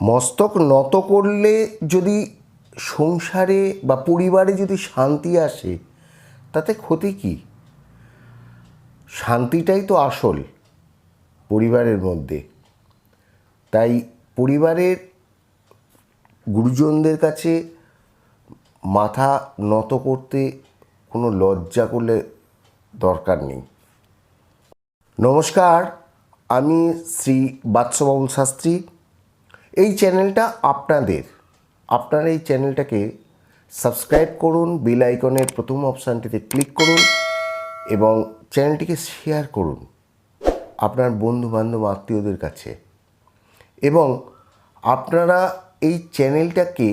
মস্তক নত করলে যদি সংসারে বা পরিবারে যদি শান্তি আসে, তাতে ক্ষতি কি? শান্তিটাই তো আসল পরিবারের মধ্যে। তাই পরিবারের গুরুজনদের কাছে মাথা নত করতে কোনো লজ্জা করলে দরকার নেই। নমস্কার, আমি শ্রী বাৎসবাবুল শাস্ত্রী। এই চ্যানেলটা আপনাদের। আপনারা এই চ্যানেলটাকে সাবস্ক্রাইব করুন, বেল আইকনের প্রথম অপশানটিতে ক্লিক করুন এবং চ্যানেলটিকে শেয়ার করুন আপনার বন্ধু বান্ধব আত্মীয়দের কাছে। এবং আপনারা এই চ্যানেলটাকে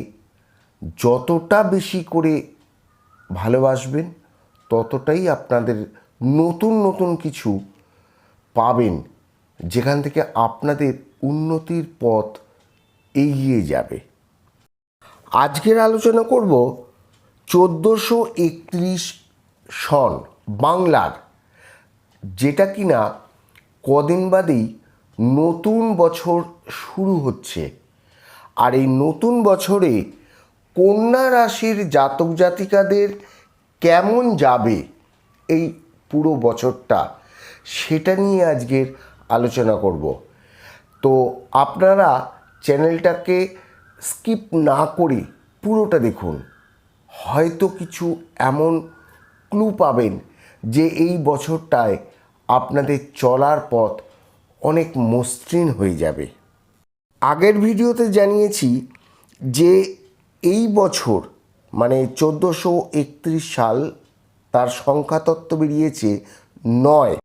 যতটা বেশি করে ভালোবাসবেন, ততটাই আপনাদের নতুন নতুন কিছু পাবেন, যেখান থেকে আপনাদের উন্নতির পথ এগিয়ে যাবে। আজকের আলোচনা করব চোদ্দোশো একত্রিশ সন বাংলার, যেটা কিনা কদিন বাদেই নতুন বছর শুরু হচ্ছে। আর এই নতুন বছরে কন্যা রাশির জাতক জাতিকাদের কেমন যাবে এই পুরো বছরটা, সেটা নিয়ে আজকের আলোচনা করব। তো আপনারা চ্যানেলটাকে স্কিপ না করে পুরোটা দেখুন। হয়তো কিছু এমন ক্লু পাবেন যে এই বছরটায় আপনাদের চলার পথ অনেক মসৃণ হয়ে যাবে। আগের ভিডিওতে জানিয়েছি যে এই বছর মানে চোদ্দোশো একত্রিশ সাল, তার সংখ্যাতত্ত্ব বেরিয়েছে নয়।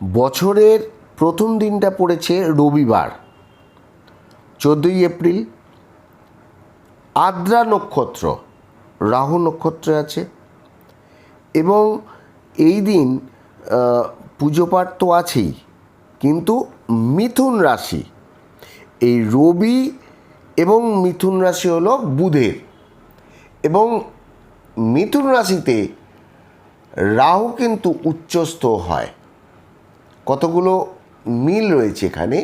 বছরের প্রথম দিনটা পড়েছে রবিবার। চোদ্দোই এপ্রিল, আদ্রা নক্ষত্র, রাহু নক্ষত্রে আছে এবং এই দিন পুজো পাঠ তো আছেই, কিন্তু মিথুন রাশি, এই রবি এবং মিথুন রাশি হলো বুধের এবং মিথুন রাশিতে রাহু কিন্তু উচ্চস্থ হয়। কতগুলো মিল রয়েছে এখানে?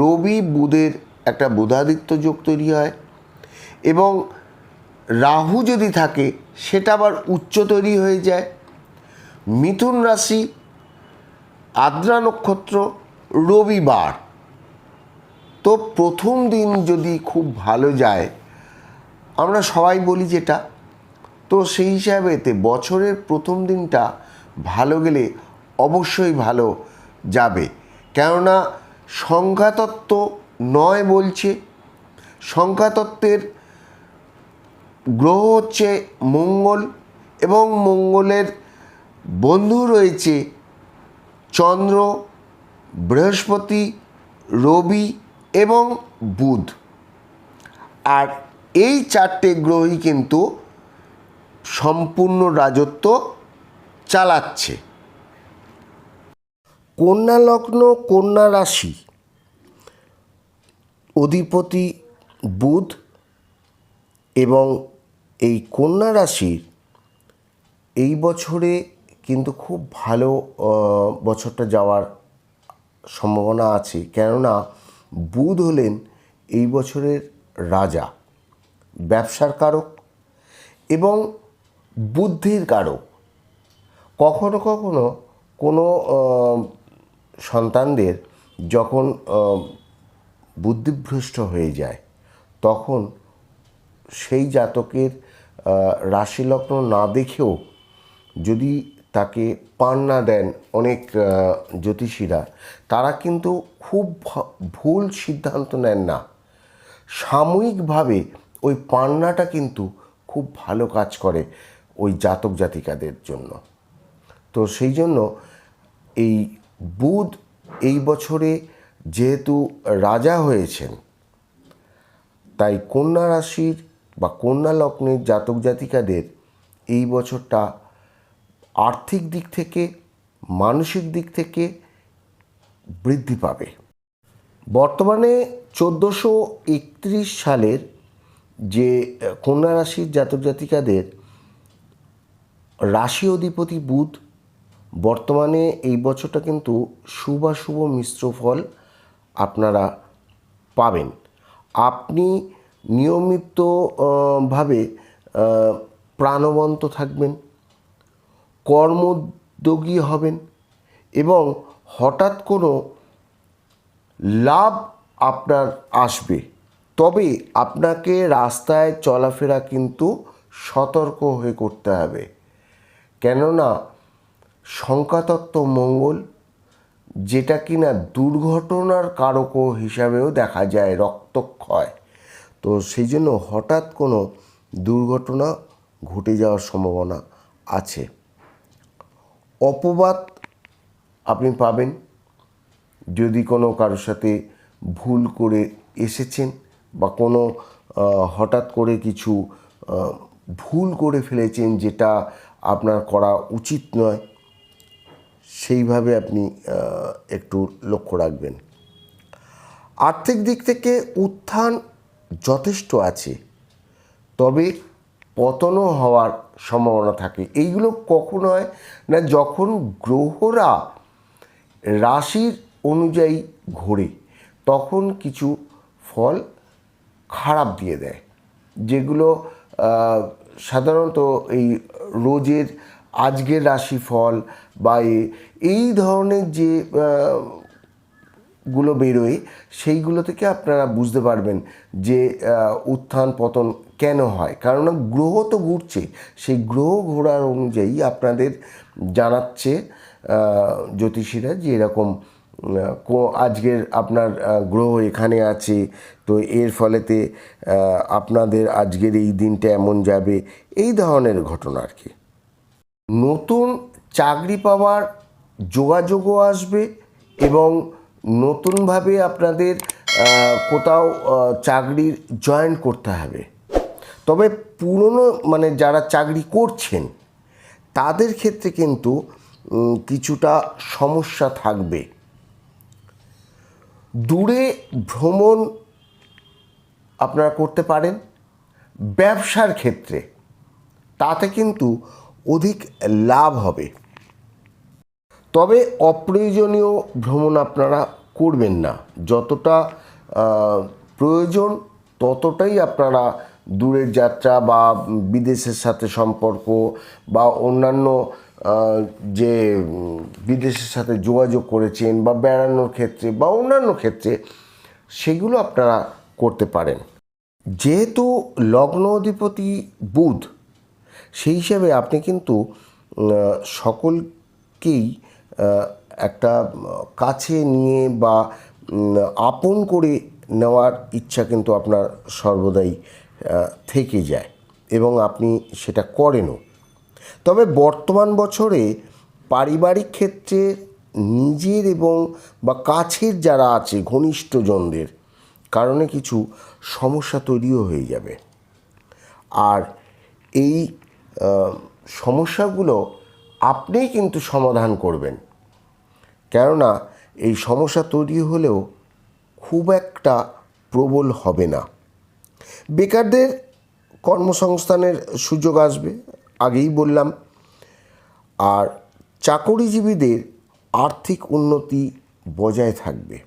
রবি, বুধের একটা বুধাদিত্য যোগ তৈরি হয় এবং রাহু যদি থাকে, সেটা আবার উচ্চ তৈরি হয়ে যায়। মিথুন রাশি, আদ্রা নক্ষত্র, রবিবার। তো প্রথম দিন যদি খুব ভালো যায়, আমরা সবাই বলি যেটা, তো সেই হিসাবেতে বছরের প্রথম দিনটা ভালো গেলে অবশ্যই ভালো যাবে। কেননা সংখ্যাতত্ত্ব নয় বলছে, সংখ্যাতত্ত্বের গ্রহ হচ্ছে মঙ্গল এবং মঙ্গলের বন্ধু রয়েছে চন্দ্র, বৃহস্পতি, রবি এবং বুধ। আর এই চারটে গ্রহই কিন্তু সম্পূর্ণ রাজত্ব চালাচ্ছে। কন্যা লগ্ন, কন্যা রাশি অধিপতি বুধ এবং এই কন্যা রাশির এই বছরে কিন্তু খুব ভালো বছরটা যাওয়ার সম্ভাবনা আছে। কেননা বুধ হলেন এই বছরের রাজা, ব্যবসার কারক এবং বুদ্ধির কারক। কখনো কখনো কোনো সন্তানদের যখন বুদ্ধিভ্রষ্ট হয়ে যায়, তখন সেই জাতকের রাশিলগ্ন না দেখেও যদি তাকে পান্না দেন অনেক জ্যোতিষীরা, তারা কিন্তু খুব ভুল সিদ্ধান্ত নেন না। সাময়িকভাবে ওই পান্নাটা কিন্তু খুব ভালো কাজ করে ওই জাতক জাতিকাদের জন্য। তো সেই জন্য এই বুধ এই বছরে যেহেতু রাজা হয়েছেন, তাই কন্যা রাশির বা কন্যা লগ্নের জাতক জাতিকাদের এই বছরটা আর্থিক দিক থেকে, মানসিক দিক থেকে বৃদ্ধি পাবে। বর্তমানে চোদ্দোশো একত্রিশ সালের যে কন্যা রাশির জাতক জাতিকাদের রাশি অধিপতি বুধ, বর্তমানে এই বছরটা কিন্তু শুভাশুভ মিশ্র ফল আপনারা পাবেন। আপনি নিয়মিত ভাবে প্রাণবন্ত থাকবেন, কর্মোদ্যোগী হবেন এবং হঠাৎ কোনো লাভ আপনার আসবে। তবে আপনাকে রাস্তায় চলাফেরা কিন্তু সতর্ক হয়ে করতে হবে। কেননা, শঙ্কাতত্ত্ব মঙ্গল যেটা কিনা দুর্ঘটনার কারকও হিসাবেও দেখা যায় রক্তক্ষয়। তো সেই জন্য হঠাৎ কোনো দুর্ঘটনা ঘটে যাওয়ার সম্ভাবনা আছে। অপবাদ আপনি পাবেন। যদি কোনো কারোর সাথে ভুল করে এসেছেন বা কোনো হঠাৎ করে কিছু ভুল করে ফেলেছেন যেটা আপনার করা উচিত নয় সেইভাবে আপনি একটু লক্ষ্য রাখবেন। আর্থিক দিক থেকে উত্থান যথেষ্ট আছে, তবে পতনও হওয়ার সম্ভাবনা থাকে। এইগুলো কখন হয় না, যখন গ্রহরা রাশির অনুযায়ী ঘোরে, তখন কিছু ফল খারাপ দিয়ে দেয়। যেগুলো সাধারণত এই রোজের আজকের রাশিফল বা এই ধরনের যে গুলো বেরোয়, সেইগুলো থেকে আপনারা বুঝতে পারবেন যে উত্থান পতন কেন হয়। কারণ গ্রহ তো ঘুরছে, সেই গ্রহ ঘোরার অনুযায়ী আপনাদের জানাচ্ছে জ্যোতিষীরা যে এরকম আজকের আপনার গ্রহ এখানে আছে, তো এর ফলেতে আপনাদের আজকের এই দিনটা এমন যাবে, এই ধরনের ঘটনা আর কি। নতুন চাকরি পাওয়ার যোগাযোগও আসবে এবং নতুনভাবে আপনাদের কোথাও চাকরির জয়েন করতে হবে। তবে পুরনো মানে যারা চাকরি করছেন, তাদের ক্ষেত্রে কিন্তু কিছুটা সমস্যা থাকবে। দূরে ভ্রমণ আপনারা করতে পারেন। ব্যবসার ক্ষেত্রে, তাতে কিন্তু অধিক লাভ হবে। তবে অপ্রয়োজনীয় ভ্রমণ আপনারা করবেন না। যতটা প্রয়োজন ততটাই আপনারা দূরের যাত্রা বা বিদেশের সাথে সম্পর্ক বা অন্যান্য যে বিদেশের সাথে যোগাযোগ করেছেন বা বেড়ানোর ক্ষেত্রে বা অন্যান্য ক্ষেত্রে সেগুলো আপনারা করতে পারেন। যেহেতু লগ্ন অধিপতি বুধ সেই হিসাবে আপনি কিন্তু সকলকেই একটা কাছে নিয়ে বা আপন করে নেওয়ার ইচ্ছা কিন্তু আপনার সর্বদাই থেকে যায় এবং আপনি সেটা করেনও। তবে বর্তমান বছরে পারিবারিক ক্ষেত্রে নিজের এবং বা কাছের যারা আছে ঘনিষ্ঠজনদের কারণে কিছু সমস্যা তৈরিও হয়ে যাবে। আর এই সমস্যাগুলো আপনিই কিন্তু সমাধান করবেন। কেননা এই সমস্যা তৈরি হলেও খুব একটা প্রবল হবে না। বেকারদের কর্মসংস্থানের সুযোগ আসবে, আগেই বললাম। আর চাকরিজীবীদের আর্থিক উন্নতি বজায় থাকবে।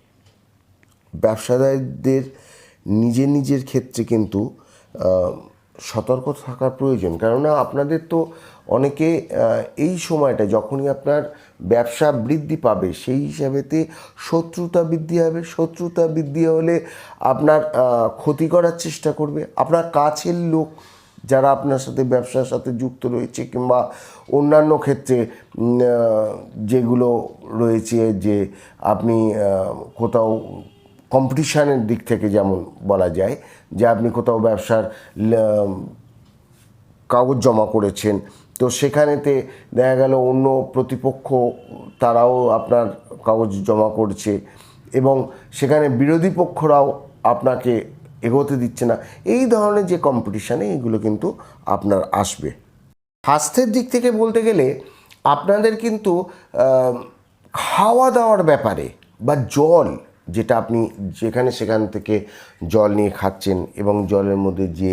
ব্যবসাদারদের নিজের নিজের ক্ষেত্রে কিন্তু সতর্ক থাকার প্রয়োজন। কেননা আপনাদের তো অনেকে এই সময়টা যখনই আপনার ব্যবসা বৃদ্ধি পাবে, সেই হিসাবেতে শত্রুতা বৃদ্ধি হবে। শত্রুতা বৃদ্ধি হলে আপনার ক্ষতি করার চেষ্টা করবে। আপনার কাছের লোক যারা আপনার সাথে ব্যবসার সাথে যুক্ত রয়েছে কিংবা অন্যান্য ক্ষেত্রে যেগুলো রয়েছে যে আপনি কোথাও কম্পিটিশানের দিক থেকে যেমন বলা যায় যে আপনি কোথাও ব্যবসার কাগজ জমা করেছেন, তো সেখানেতে দেখা গেল অন্য প্রতিপক্ষ তারাও আপনার কাগজ জমা করছে এবং সেখানে বিরোধী পক্ষরাও আপনাকে এগোতে দিচ্ছে না। এই ধরনের যে কম্পিটিশানে এগুলো কিন্তু আপনার আসবে। স্বাস্থ্যের দিক থেকে বলতে গেলে আপনাদের কিন্তু খাওয়া দাওয়ার ব্যাপারে বা জল যেটা আপনি যেখানে সেখান থেকে জল নিয়ে খাচ্ছেন এবং জলের মধ্যে যে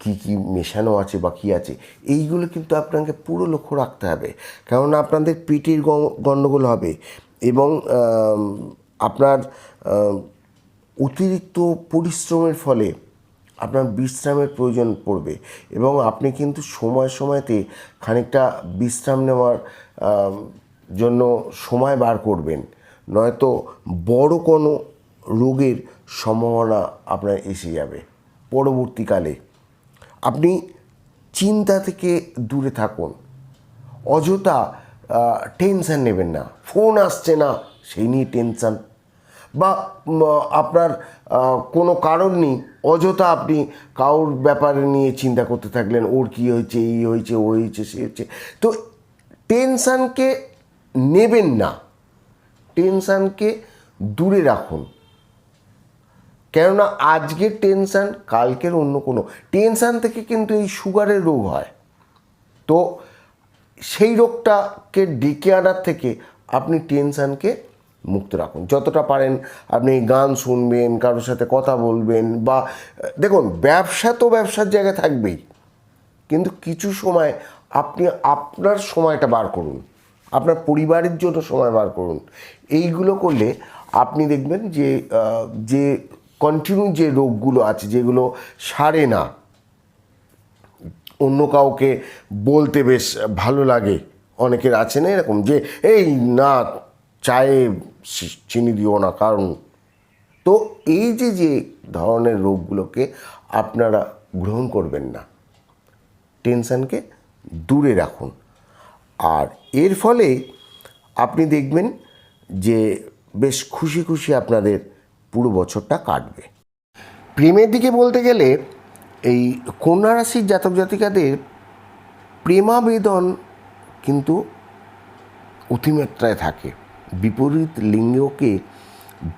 কী কী মেশানো আছে বা কী আছে, এইগুলো কিন্তু আপনাকে পুরো লক্ষ্য রাখতে হবে। কেননা আপনাদের পেটের গণ্ডগোল হবে এবং আপনার অতিরিক্ত পরিশ্রমের ফলে আপনার বিশ্রামের প্রয়োজন পড়বে এবং আপনি কিন্তু সময় সময়তে খানিকটা বিশ্রাম নেওয়ার জন্য সময় বার করবেন। নয়তো বড় কোনো রোগের সম্ভাবনা আপনার এসে যাবে। পরবর্তীকালে আপনি চিন্তা থেকে দূরে থাকুন। অযথা টেনশন নেবেন না। ফোন আসছে না, সেই নিয়ে টেনশান। বা আপনার কোনো কারণ নেই, অযথা আপনি কারোর ব্যাপারে নিয়ে চিন্তা করতে থাকলেন, ওর কী হয়েছে, এই হয়েছে, ও হয়েছে, সে হয়েছে। তো টেনশানকে নেবেন না। টেনশানকে দূরে রাখুন। কেননা আজকের টেনশান, কালকের অন্য কোনো। টেনশান থেকে কিন্তু এই সুগারের রোগ হয়। তো সেই রোগটাকে ডেকে আনার থেকে আপনি টেনশানকে মুক্ত রাখুন। যতটা পারেন আপনি গান শুনবেন, কারোর সাথে কথা বলবেন বা, দেখুন, ব্যবসা তো ব্যবসার জায়গায় থাকবেই। কিন্তু কিছু সময় আপনি আপনার সময়টা বার করুন। আপনার পরিবারের জন্য সময় বার করুন। এইগুলো করলে আপনি দেখবেন যে যে কন্টিনিউ যে রোগগুলো আছে, যেগুলো সারে না, অন্য কাউকে বলতে বেশ ভালো লাগে। অনেকের আছে না এরকম যে, এই না, চায়ে চিনি দিও না, কারণ তো এই যে যে ধরনের রোগগুলোকে আপনারা গ্রহণ করবেন না। টেনশানকে দূরে রাখুন। আর এর ফলে আপনি দেখবেন যে বেশ খুশি খুশি আপনাদের পুরো বছরটা কাটবে। প্রেমের দিকে বলতে গেলে এই কন্যা রাশির জাতক জাতিকাদের প্রেমাবেদন কিন্তু অতিমাত্রায় থাকে। বিপরীত লিঙ্গকে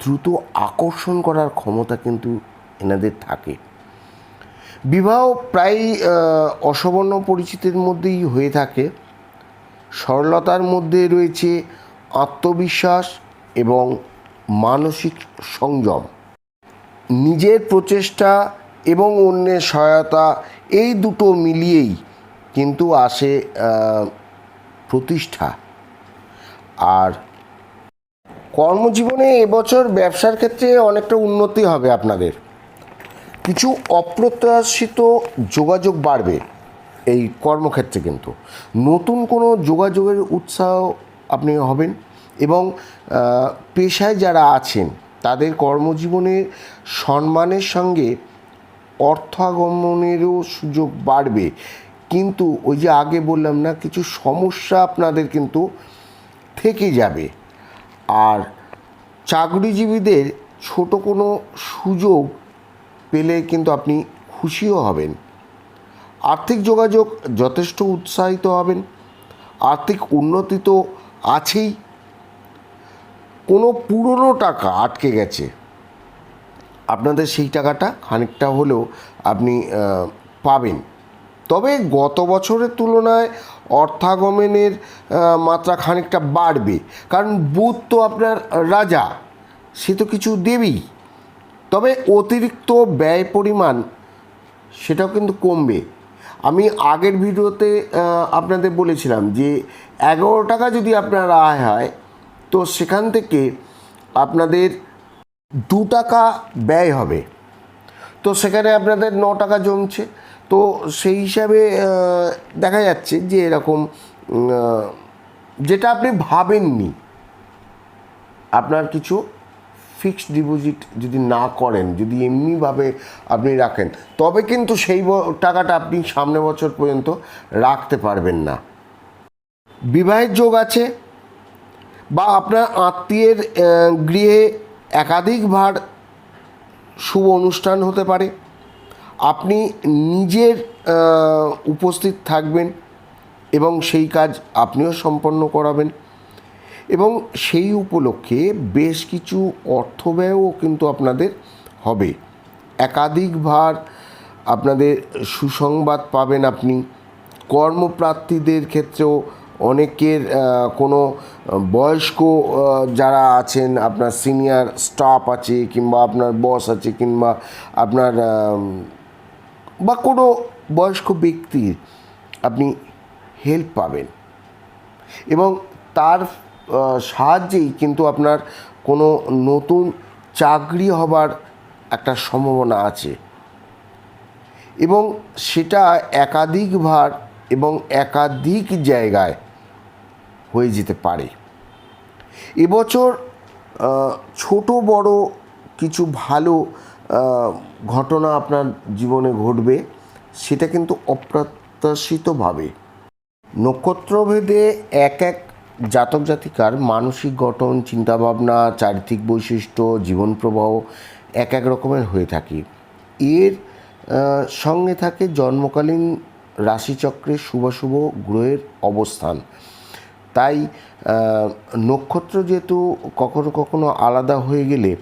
দ্রুত আকর্ষণ করার ক্ষমতা কিন্তু এনাদের থাকে। বিবাহ প্রায় অসবর্ণ পরিচিতির মধ্যেই হয়ে থাকে। সরলতার মধ্যে রয়েছে আত্মবিশ্বাস এবং মানসিক সংযম। নিজের প্রচেষ্টা এবং অন্যের সহায়তা এই দুটো মিলিয়েই কিন্তু আসে প্রতিষ্ঠা। আর কর্মজীবনে এবছর ব্যবসার ক্ষেত্রে অনেকটা উন্নতি হবে আপনাদের। কিছু অপ্রত্যাশিত যোগাযোগ বাড়বে। এই কর্মক্ষেত্রে কিন্তু। নতুন কোনো যোগাযোগের উৎসাহ আপনি হবেন এবং পেশায় যারা আছেন, তাদের কর্মজীবনে সম্মানের সঙ্গে অর্থাগমনেরও সুযোগ বাড়বে। কিন্তু ওই যে আগে বললাম না, কিছু সমস্যা আপনাদের কিন্তু থেকে যাবে। আর চাকরিজীবীদের ছোট কোনো সুযোগ পেলে কিন্তু আপনি খুশিও হবেন। আর্থিক যোগাযোগ যথেষ্ট উৎসাহিত হবেন। আর্থিক উন্নতি তো আছেই। কোনো পুরনো টাকা আটকে গেছে। আপনাদের সেই টাকাটা খানিকটা হলেও আপনি পাবেন। তবে গত বছরের তুলনায় অর্থাগমনের মাত্রা খানিকটা বাড়বে। কারণ বুধ তো আপনার রাজা, সে তো কিছু দেবেই তবে অতিরিক্ত ব্যয় পরিমাণ, সেটাও কিন্তু কমবে। আমি আগের ভিডিওতে আপনাদের বলেছিলাম যে এগারো টাকা যদি আপনার আয় হয়, তো সেখান থেকে আপনাদের দু টাকা ব্যয় হবে। তো সেখানে আপনাদের ন টাকা জমছে। তো সেই হিসাবে দেখা যাচ্ছে যে এরকম যেটা আপনি ভাবেননি, আপনার কিছু ফিক্সড ডিপোজিট যদি না করেন, যদি এমনিভাবে আপনি রাখেন, তবে কিন্তু সেই টাকাটা আপনি সামনে বছর পর্যন্ত রাখতে পারবেন না। বিবাহের যোগ আছে বা আপনার আত্মীয়ের গৃহে একাধিকবার শুভ অনুষ্ঠান হতে পারে। আপনি নিজের উপস্থিত থাকবেন এবং সেই কাজ আপনিও সম্পন্ন করাবেন। এবং সেই উপলক্ষে বেশ কিছু অর্থ ব্যয়ও কিন্তু আপনাদের হবে। একাধিকবার আপনাদের সুসংবাদ পাবেন আপনি। কর্মপ্রার্থীদের ক্ষেত্রেও অনেকের কোনো বয়স্ক যারা আছেন, আপনার সিনিয়র স্টাফ আছে কিংবা আপনার বস আছে কিংবা আপনার বা কোনো বয়স্ক ব্যক্তির আপনি হেল্প পাবেন। এবং তার সাহায্যেই কিন্তু আপনার কোনো নতুন চাকরি হবার একটা সম্ভাবনা আছে। এবং সেটা একাধিকবার এবং একাধিক জায়গায় হয়ে যেতে পারে। এবছর ছোট বড় কিছু ভালো ঘটনা আপনার জীবনে ঘটবে, সেটা কিন্তু অপ্রত্যাশিতভাবে। নক্ষত্রভেদে এক এক জাতক জাতিকার মানসিক গঠন, চিন্তাভাবনা, চারিত্রিক বৈশিষ্ট্য, জীবন প্রবাহ এক এক রকমের হয়ে থাকে। এর সঙ্গে থাকে জন্মকালীন রাশিচক্রের শুভাশুভ গ্রহের অবস্থান। তাই নক্ষত্র যেহেতু কখনো কখনো আলাদা হয়ে গেলে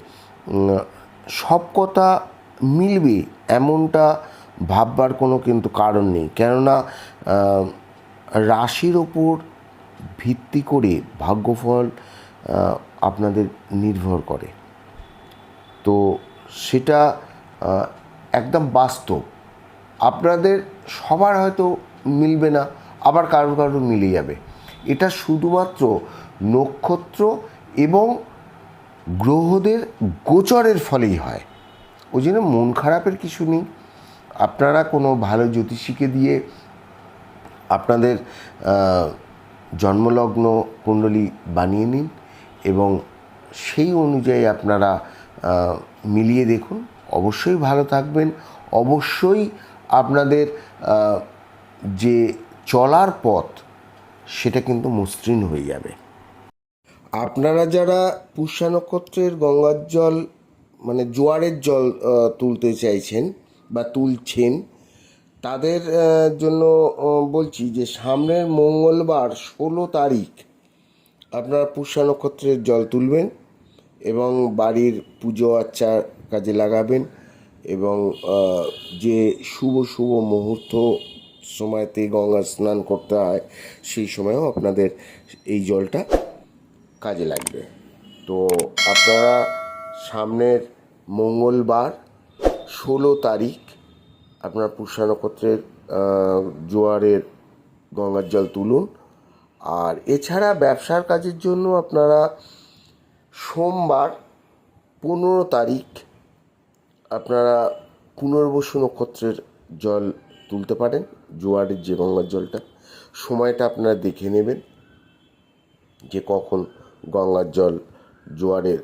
সব কথা মিলবে এমনটা ভাববার কোনো কিন্তু কারণ নেই। কেননা রাশির ওপর ভিত্তি করে ভাগ্যফল আপনাদের নির্ভর করে। তো সেটা একদম বাস্তব। আপনাদের সবার হয়তো মিলবে না, আবার কারোর কারোর মিলে যাবে। এটা শুধুমাত্র নক্ষত্র এবং গ্রহদের গোচরের ফলেই হয়। ওই জন্য মন খারাপের কিছু নেই। আপনারা কোনো ভালো জ্যোতিষীকে দিয়ে আপনাদের জন্মলগ্ন কুণ্ডলী বানিয়ে নিন এবং সেই অনুযায়ী আপনারা মিলিয়ে দেখুন। অবশ্যই ভালো থাকবেন। অবশ্যই আপনাদের যে চলার পথ, সেটা কিন্তু মসৃণ হয়ে যাবে। আপনারা যারা পুষ্যা নক্ষত্রের গঙ্গার জল মানে জোয়ারের জল তুলতে চাইছেন বা তুলছেন তাদের জন্য বলছি যে সামনের মঙ্গলবার ষোলো তারিখ আপনারা পুষ্যা নক্ষত্রের জল তুলবেন এবং বাড়ির পুজো আচ্চার কাজে লাগাবেন এবং যে শুভ শুভ মুহূর্ত সময়তে গঙ্গা স্নান করতে হয়, সেই সময়ও আপনাদের এই জলটা কাজে লাগবে। তো আপনারা সামনের মঙ্গলবার ষোলো তারিখ আপনার পুষ্যা নক্ষত্রের জোয়ারের গঙ্গার জল তুলুন। আর এছাড়া ব্যবসার কাজের জন্য আপনারা সোমবার পনেরো তারিখ আপনারা পুনর্বসু নক্ষত্রের জল তুলতে পারেন, জোয়ারের যে গঙ্গার জলটা। সময়টা আপনারা দেখে নেবেন যে কখন গঙ্গার জল, জোয়ারের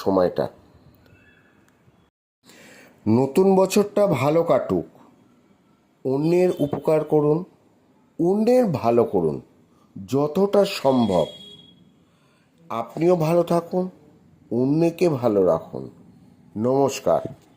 সময়টা। নতুন বছরটা ভালো কাটুক। অন্যের উপকার করুন, অন্যের ভালো করুন, যতটা সম্ভব। আপনিও ভালো থাকুন, অন্যকে ভালো রাখুন। নমস্কার।